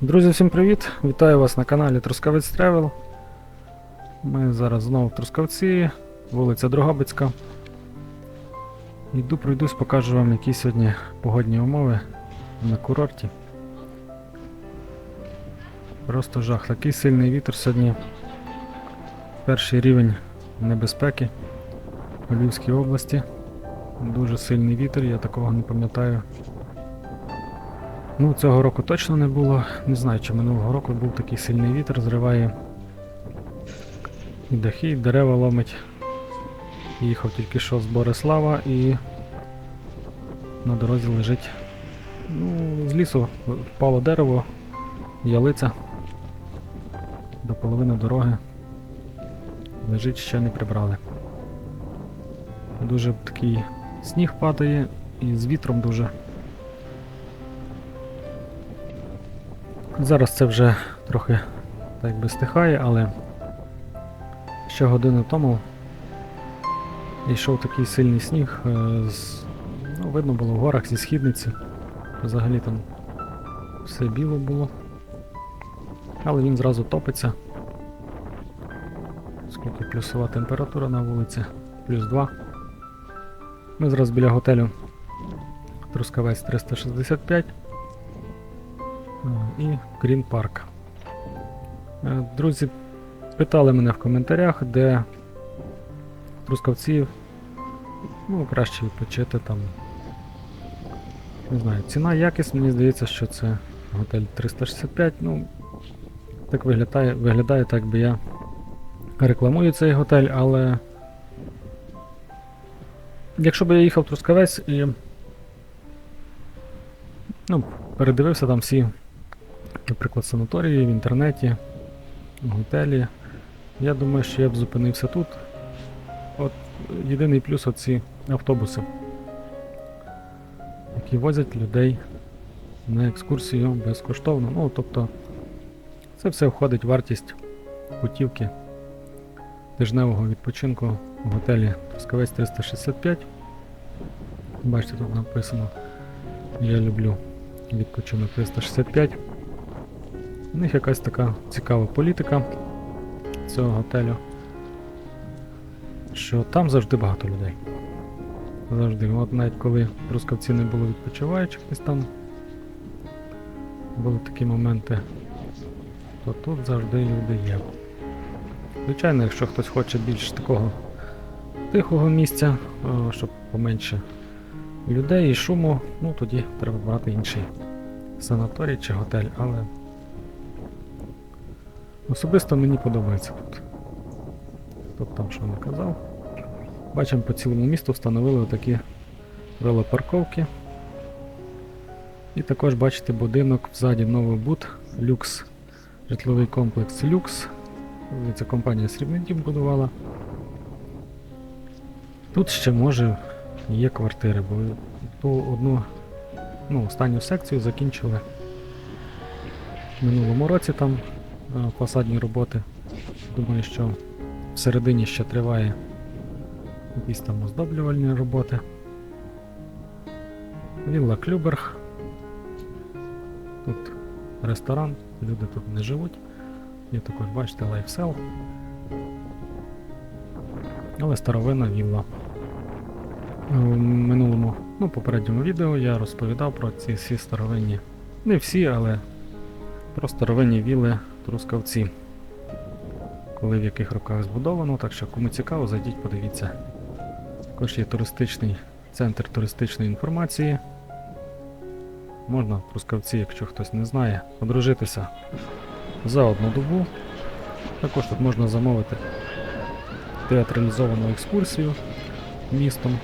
Друзі, всім привіт! Вітаю вас на каналі Трускавець Тревел. Ми зараз знову в Трускавці, вулиця Дрогобицька. Йду пройдусь, покажу вам, які сьогодні погодні умови на курорті. Просто жах. Такий сильний вітер сьогодні. Перший рівень небезпеки у Львівській області. Дуже сильний вітер, я такого не пам'ятаю. Ну, цього року точно не було. Не знаю, чи минулого року був такий сильний вітер, зриває і дахи, і дерева ломить. Їхав тільки що з Борислава і на дорозі лежить. Ну, з лісу впало дерево, ялиця до половини дороги. Лежить, ще не прибрали. Дуже такий сніг падає і з вітром дуже. Зараз це вже трохи так би стихає, але ще годину тому йшов такий сильний сніг. е, З, ну, видно було в горах зі східниці. Взагалі там все біло було. Але він зразу топиться. Скільки плюсова температура на вулиці? Плюс 2. Ми зараз біля готелю Трускавець 365 е, і Green Park. Е, Друзі, питали мене в коментарях, де в Трускавці ну, краще відпочити там. Не знаю, ціна, якість, мені здається, що це готель 365. Ну, так виглядає, виглядає так, би я рекламую цей готель, але якщо б я їхав в Трускавець і ну, передивився там всі, наприклад, санаторії в інтернеті, готелі, я думаю, що я б зупинився тут. От єдиний плюс оці автобуси, які возять людей на екскурсію безкоштовно. Ну, тобто, це все входить в вартість путівки тижневого відпочинку в готелі Трускавець 365. Бачите, тут написано Я люблю відпочинок 365. У них якась така цікава політика цього готелю. Що там завжди багато людей. Завжди. От навіть коли в Трускавці не було відпочиваючих десь там були такі моменти, то тут завжди люди є. Звичайно, якщо хтось хоче більш такого тихого місця, щоб поменше людей і шуму, ну тоді треба брати інший санаторій чи готель, але особисто мені подобається тут. Хто б там що не казав. Бачимо, по цілому місту встановили отакі велопарковки. І також бачите будинок взаді новий бут, люкс, житловий комплекс люкс. Це компанія Срібний Дім будувала. Тут ще може є квартири, бо ту одну ну, останню секцію закінчили в минулому році там фасадні роботи. Думаю, що всередині ще триває якісь там оздоблювальні роботи. Вілла Клюберг. Тут ресторан, люди тут не живуть. Є також, бачите, лайфсел. Але старовинна вілла. У минулому, ну, попередньому відео я розповідав про ці всі старовинні. Не всі, але про старовинні вілли Трускавці. Коли в яких роках збудовано, так що кому цікаво, зайдіть, подивіться. Також є туристичний центр туристичної інформації. Можна Трускавці, якщо хтось не знає, одружитися за одну добу. Також тут можна замовити театралізовану екскурсію містом.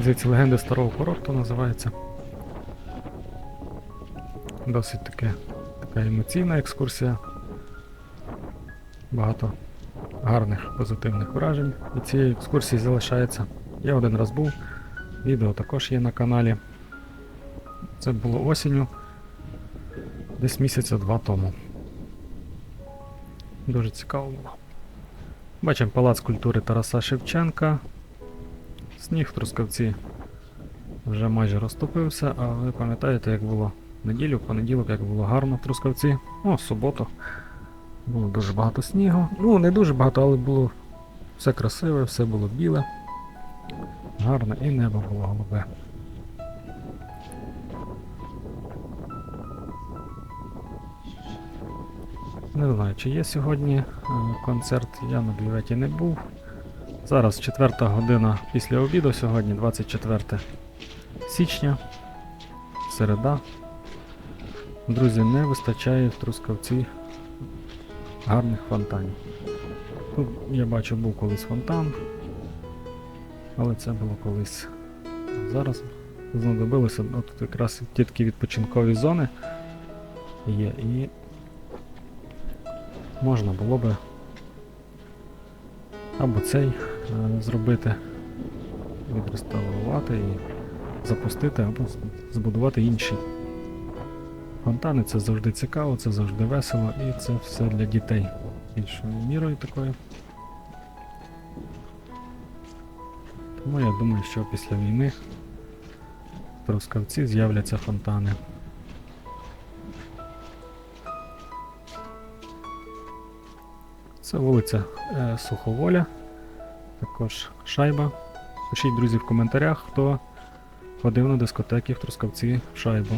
Здається, легенди старого курорту називається. Досить таке, така емоційна екскурсія. Багато гарних позитивних вражень від цієї екскурсії залишається. Я один раз був, відео також є на каналі. Це було осінню, десь місяця два тому. Дуже цікаво було. Бачимо палац культури Тараса Шевченка. Сніг в Трускавці вже майже розтопився, а ви пам'ятаєте, як було неділю, понеділок, як було гарно в Трускавці. О, в суботу. Було дуже багато снігу. Ну, не дуже багато, але було все красиве, все було біле. Гарне і небо було голубе. Не знаю, чи є сьогодні е, концерт, я на бюветі не був. Зараз четверта година після обіду, сьогодні 24 січня, середа. Друзі, не вистачає в Трускавці гарних фонтанів. Тут я бачу був колись фонтан, але це було колись. Зараз знадобилося, от тут якраз ті відпочинкові зони є і можна було би або цей е, зробити, відреставрувати і запустити, або збудувати інший. Фонтани це завжди цікаво, це завжди весело і це все для дітей більшою мірою такою. Тому я думаю, що після війни в Трускавці з'являться фонтани. Це вулиця е, Суховоля, також шайба. Пишіть, друзі, в коментарях, хто ходив на дискотеки в Трускавці в шайбу.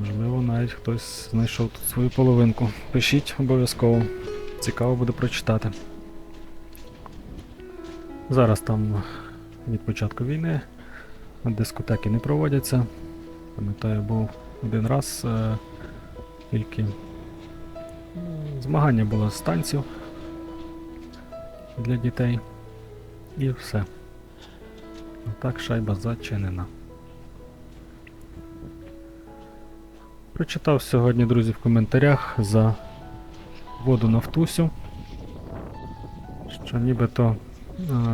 Можливо, навіть хтось знайшов тут свою половинку. Пишіть обов'язково. Цікаво буде прочитати. Зараз там від початку війни дискотеки не проводяться. Пам'ятаю, був один раз е, тільки змагання було з танців для дітей. І все. А так шайба зачинена. Прочитав сьогодні, друзі, в коментарях за воду Нафтусю, що нібито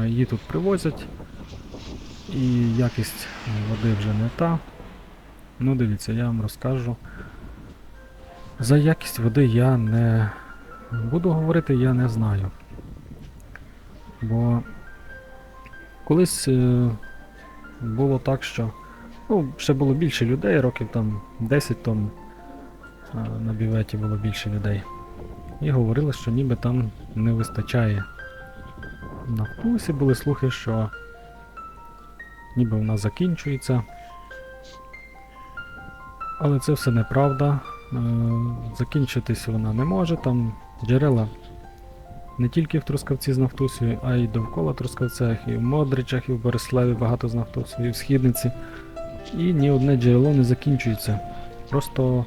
її тут привозять, і якість води вже не та. Ну, дивіться, я вам розкажу. За якість води я не буду говорити, я не знаю. Бо колись е, було так, що ну, ще було більше людей, років там 10 тому на бюветі було більше людей. І говорили, що ніби там не вистачає. На вкусі були слухи, що ніби вона закінчується. Але це все неправда. Е, Закінчитись вона не може. Там джерела не тільки в Трускавці з Нафтусею, а й довкола Трускавцях, і в Модричах, і в Бориславі багато з Нафтусею, і в Східниці. І ні одне джерело не закінчується. Просто,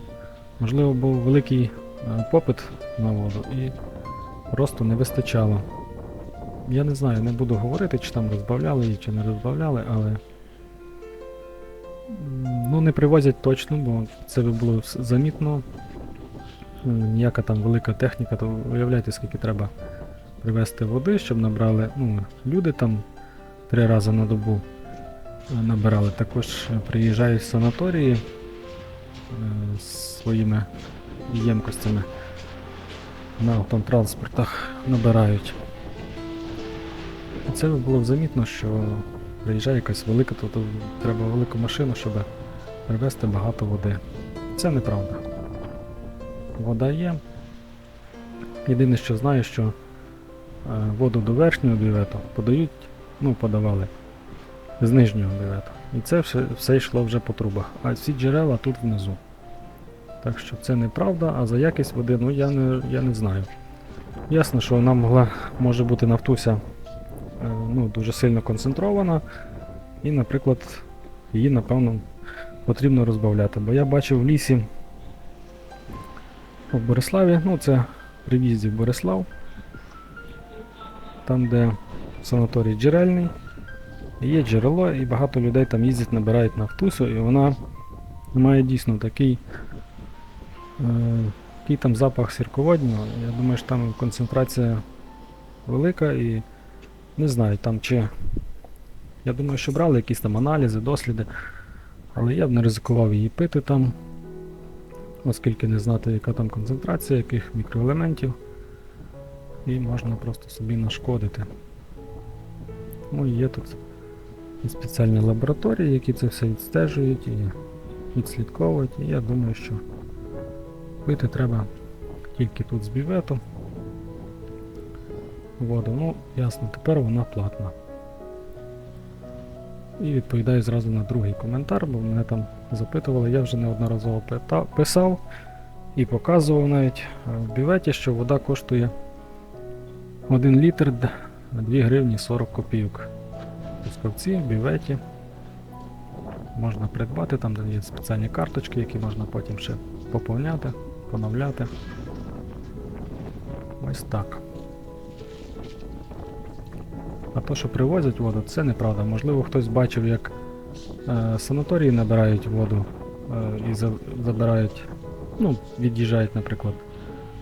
можливо, був великий е, попит на воду і просто не вистачало. Я не знаю, не буду говорити, чи там розбавляли її, чи не розбавляли, але. Ну, не привозять точно, бо це би було замітно. Ніяка там велика техніка, то уявляєте, скільки треба привезти води, щоб набрали. Ну, люди там три рази на добу е, набирали. Також е, приїжджають в санаторії е, з своїми ємкостями на автотранспортах набирають. Це було замітно, що приїжджає якась велика, то треба велику машину, щоб привезти багато води. Це неправда. Вода є. Єдине, що знаю, що е, воду до верхнього бювету подають, ну, подавали з нижнього бювету. І це все, все йшло вже по трубах. А всі джерела тут внизу. Так що це неправда, а за якість води, ну я не, я не знаю. Ясно, що вона могла, може бути нафтуся е, ну, дуже сильно концентрована. І, наприклад, її, напевно, потрібно розбавляти. Бо я бачив в лісі в Бориславі, ну це при в'їзді в Борислав, там, де санаторій джерельний, є джерело, і багато людей там їздять, набирають нафтусу, і вона має дійсно такий, е, такий там запах сірководнього. Я думаю, що там концентрація велика і не знаю там чи. Я думаю, що брали якісь там аналізи, досліди, але я б не ризикував її пити там, оскільки не знати, яка там концентрація, яких мікроелементів, і можна просто собі нашкодити. Ну і є тут спеціальні лабораторії, які це все відстежують і відслідковують, і я думаю, що пити треба тільки тут з бювету. Воду, ну, ясно, тепер вона платна. І відповідаю зразу на другий коментар, бо мене там запитували, я вже неодноразово писав і показував навіть е, в бюветі, що вода коштує 1 літр 2 гривні 40 копійок. В бюветі. Можна придбати, там де є спеціальні карточки, які можна потім ще поповняти, поновляти. Ось так. А то, що привозять воду, це неправда. Можливо, хтось бачив, як е, санаторії набирають воду е, і за, забирають, ну, від'їжджають, наприклад,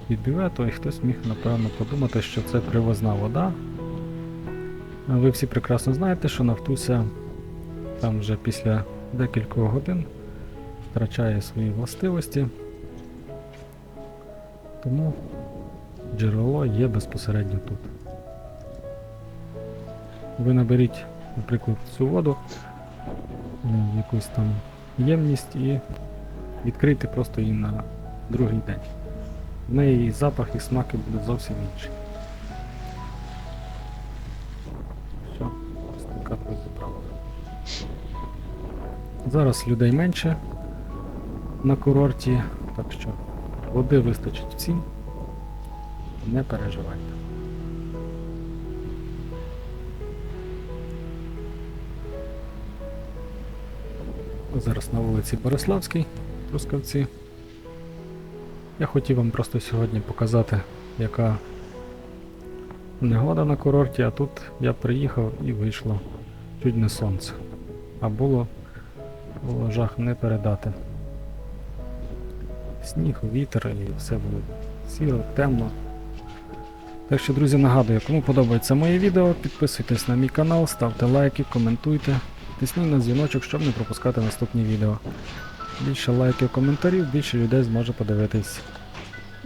від бювету, і хтось міг, напевно, подумати, що це привозна вода. Ви всі прекрасно знаєте, що Нафтуся там вже після декількох годин втрачає свої властивості. Тому джерело є безпосередньо тут. Ви наберіть, наприклад, цю воду якусь там ємність і відкрийте просто її на другий день. В неї запах, і смаки будуть зовсім інші. Зараз людей менше на курорті, так що води вистачить всім. Не переживайте. Зараз на вулиці Бориславській, Трускавці. Я хотів вам просто сьогодні показати, яка негода на курорті, а тут я приїхав і вийшло чуть не сонце. А було, було жах не передати. Сніг, вітер і все було сіро, темно. Так що, друзі, нагадую, кому подобається моє відео, підписуйтесь на мій канал, ставте лайки, коментуйте, тисніть на дзвіночок, щоб не пропускати наступні відео. Більше лайків, коментарів, більше людей зможе подивитись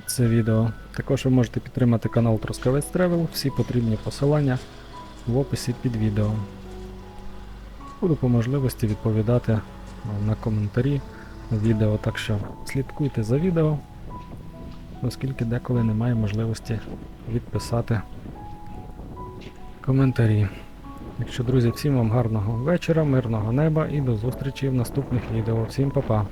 це відео. Також ви можете підтримати канал Трускавець Тревел, всі потрібні посилання в описі під відео. Буду по можливості відповідати на коментарі відео, так що слідкуйте за відео, оскільки деколи немає можливості відписати коментарі. Так що, друзі, всім вам гарного вечора, мирного неба і до зустрічі в наступних відео. Всім па-па!